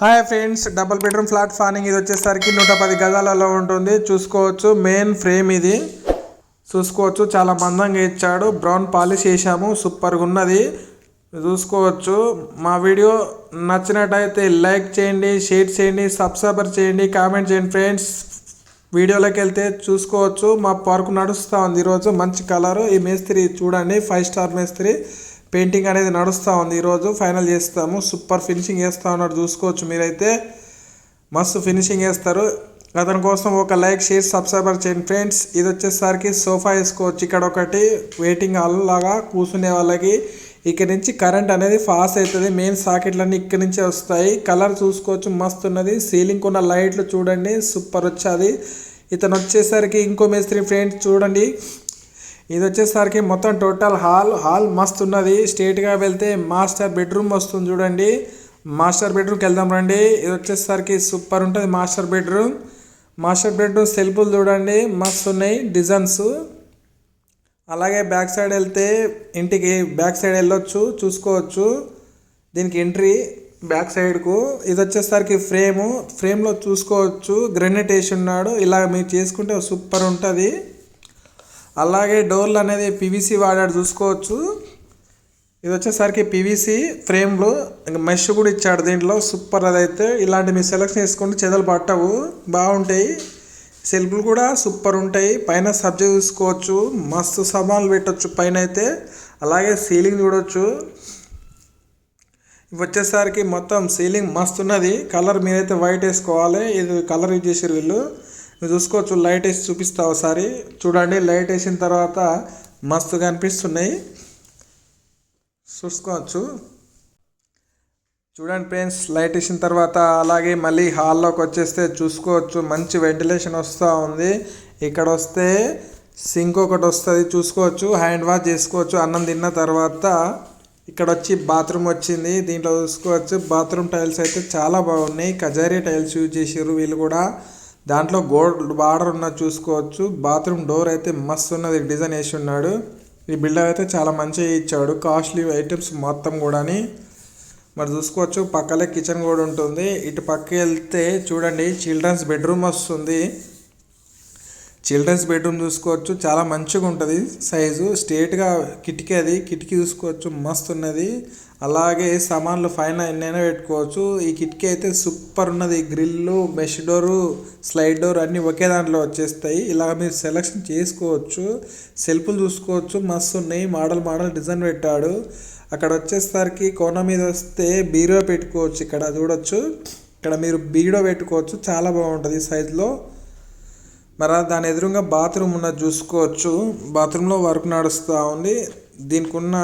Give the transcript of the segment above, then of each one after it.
Hi friends double bedroom flat ఫానింగ్ ఇది వచ్చేసరికి నూట పది గజాలలో ఉంటుంది. చూసుకోవచ్చు మెయిన్ ఫ్రేమ్ ఇది. చూసుకోవచ్చు చాలా మందంగా ఇచ్చాడు. బ్రౌన్ పాలిష్ వేసాము సూపర్గా ఉన్నది. చూసుకోవచ్చు. మా వీడియో నచ్చినట్టయితే లైక్ చేయండి షేర్ చేయండి సబ్స్క్రైబర్ చేయండి కామెంట్ చేయండి ఫ్రెండ్స్. వీడియోలోకి వెళ్తే చూసుకోవచ్చు మా పార్క్ నడుస్తూ ఉంది. ఈరోజు మంచి కలరు. ఈ మేస్త్రి చూడండి ఫైవ్ స్టార్ మేస్త్రి. పెయింటింగ్ అనేది నడుస్తూ ఉంది. ఈరోజు ఫైనల్ చేస్తాము. సూపర్ ఫినిషింగ్ చేస్తూ ఉన్నాడు. చూసుకోవచ్చు మీరైతే. మస్తు ఫినిషింగ్ వేస్తారు అతని కోసం ఒక లైక్ షేర్ సబ్స్క్రైబర్ చేయండి ఫ్రెండ్స్. ఇది వచ్చేసరికి సోఫా వేసుకోవచ్చు. ఇక్కడ ఒకటి వెయిటింగ్ హాల్ లాగా కూర్చునే వాళ్ళకి. ఇక్కడ నుంచి కరెంట్ అనేది ఫాస్ట్ అవుతుంది. మెయిన్ సాకెట్లన్నీ ఇక్కడ నుంచే వస్తాయి. కలర్ చూసుకోవచ్చు. మస్తు ఉన్నది. సీలింగ్ ఉన్న లైట్లు చూడండి. సూపర్ వచ్చేది. ఇతను వచ్చేసరికి ఇంకో మేస్త్రి ఫ్రెండ్స్ చూడండి. ఇది వచ్చేసరికి మొత్తం టోటల్ హాల్ హాల్ మస్తు ఉన్నది. స్ట్రేట్గా వెళ్తే మాస్టర్ బెడ్రూమ్ వస్తుంది చూడండి. మాస్టర్ బెడ్రూమ్కి వెళ్దాం రండి. ఇది వచ్చేసరికి సూపర్ ఉంటుంది మాస్టర్ బెడ్రూమ్. మాస్టర్ బెడ్రూమ్ సెల్ఫ్లు చూడండి మస్తు ఉన్నాయి డిజైన్స్. అలాగే బ్యాక్ సైడ్ వెళ్తే ఇంటికి బ్యాక్ సైడ్ వెళ్ళొచ్చు చూసుకోవచ్చు. దీనికి ఎంట్రీ బ్యాక్ సైడ్కు. ఇది వచ్చేసరికి ఫ్రేము ఫ్రేమ్లో చూసుకోవచ్చు. గ్రెనైట్ వేసి ఉన్నాడు. ఇలా మీరు చేసుకుంటే సూపర్ ఉంటుంది. అలాగే డోర్లు అనేది పివిసి వాడాడు చూసుకోవచ్చు. ఇది వచ్చేసరికి పివిసి ఫ్రేమ్లు ఇంకా మెష్ కూడా ఇచ్చాడు దీంట్లో. సూపర్ అదైతే. ఇలాంటి మీరు సెలెక్షన్ చేసుకుంటే చెదలు పట్టవు. బాగుంటాయి. సెల్ఫ్లు కూడా సూపర్ ఉంటాయి. పైన సబ్జెక్ట్ చూసుకోవచ్చు. మస్తు సామాన్లు పెట్టచ్చు పైన అయితే అలాగే సీలింగ్ చూడవచ్చు ఇవి వచ్చేసరికి మొత్తం సీలింగ్ మస్తు ఉన్నది కలర్ మీరైతే వైట్ వేసుకోవాలి. ఇది కలర్ యూజ్ చేసారు వీళ్ళు. మీరు చూసుకోవచ్చు లైట్ వేసి చూపిస్తా ఒకసారి. చూడండి లైట్ వేసిన తర్వాత మస్తుగా అనిపిస్తున్నాయి చూసుకోవచ్చు. చూడండి ఫ్రెండ్స్ లైట్ వేసిన తర్వాత అలాగే మళ్ళీ హాల్లోకి వచ్చేస్తే చూసుకోవచ్చు మంచి వెంటిలేషన్ వస్తూ ఉంది. ఇక్కడ వస్తే సింక్ ఒకటి వస్తుంది చూసుకోవచ్చు హ్యాండ్ వాష్ చేసుకోవచ్చు అన్నం తిన్న తర్వాత ఇక్కడ వచ్చి బాత్రూమ్ వచ్చింది. దీంట్లో చూసుకోవచ్చు బాత్రూమ్ టైల్స్ అయితే చాలా బాగున్నాయి. కజారీ టైల్స్ యూజ్ చేసారు వీళ్ళు కూడా. దాంట్లో గోల్డ్ బార్డర్ ఉన్నది చూసుకోవచ్చు. బాత్రూమ్ డోర్ అయితే మస్తు ఉన్నది. డిజైన్ వేసి ఉన్నాడు. ఈ బిల్డర్ అయితే చాలా మంచిగా ఇచ్చాడు. కాస్ట్లీ ఐటమ్స్ మొత్తం కూడాని. మరి చూసుకోవచ్చు. పక్కలే కిచెన్ కూడా ఉంటుంది. ఇటు పక్క వెళ్తే చూడండి చిల్డ్రన్స్ బెడ్రూమ్ వస్తుంది. చిల్డ్రన్స్ బెడ్రూమ్ చూసుకోవచ్చు. చాలా మంచిగా ఉంటుంది సైజు. స్ట్రేట్గా కిటికీ అది. కిటికీ చూసుకోవచ్చు. మస్తు ఉన్నది అలాగే సామాన్లు పైన ఎన్నైనా పెట్టుకోవచ్చు. ఈ కిటికీ అయితే సూపర్ ఉన్నది. Grill mesh door slide door అన్నీ ఒకే దాంట్లో వచ్చేస్తాయి. ఇలా మీరు సెలెక్షన్ చేసుకోవచ్చు. సెల్ఫ్లు చూసుకోవచ్చు. మస్తు ఉన్నాయి మోడల్ మోడల్ డిజైన్ పెట్టాడు. అక్కడ వచ్చేసరికి కోన మీద వస్తే బీరో పెట్టుకోవచ్చు. ఇక్కడ చూడొచ్చు. ఇక్కడ మీరు బీడో పెట్టుకోవచ్చు. చాలా బాగుంటుంది సైజులో. మరి దాని ఎదురుగా బాత్రూమ్ ఉన్నది చూసుకోవచ్చు. బాత్రూంలో వర్క్ నడుస్తూ ఉంది. దీనికి ఉన్న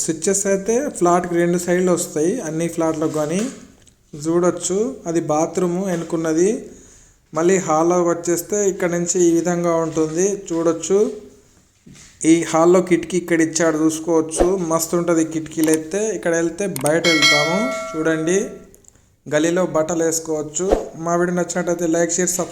స్విచ్చెస్ అయితే ఫ్లాట్కి రెండు సైడ్లు వస్తాయి. అన్ని ఫ్లాట్లకు కానీ చూడొచ్చు. అది బాత్రూము వెనుకున్నది. మళ్ళీ హాల్లో వచ్చేస్తే ఇక్కడ నుంచి ఈ విధంగా ఉంటుంది. చూడొచ్చు. ఈ హాల్లో కిటికీ ఇక్కడ ఇచ్చాడు చూసుకోవచ్చు. మస్తు ఉంటుంది కిటికీలు అయితే. ఇక్కడ వెళ్తే బయట వెళ్తాము. చూడండి. గలీలో బట్టలు వేసుకోవచ్చు. మా వీడియో నచ్చినట్టయితే లైక్ షేర్ సబ్స్క్రైబ్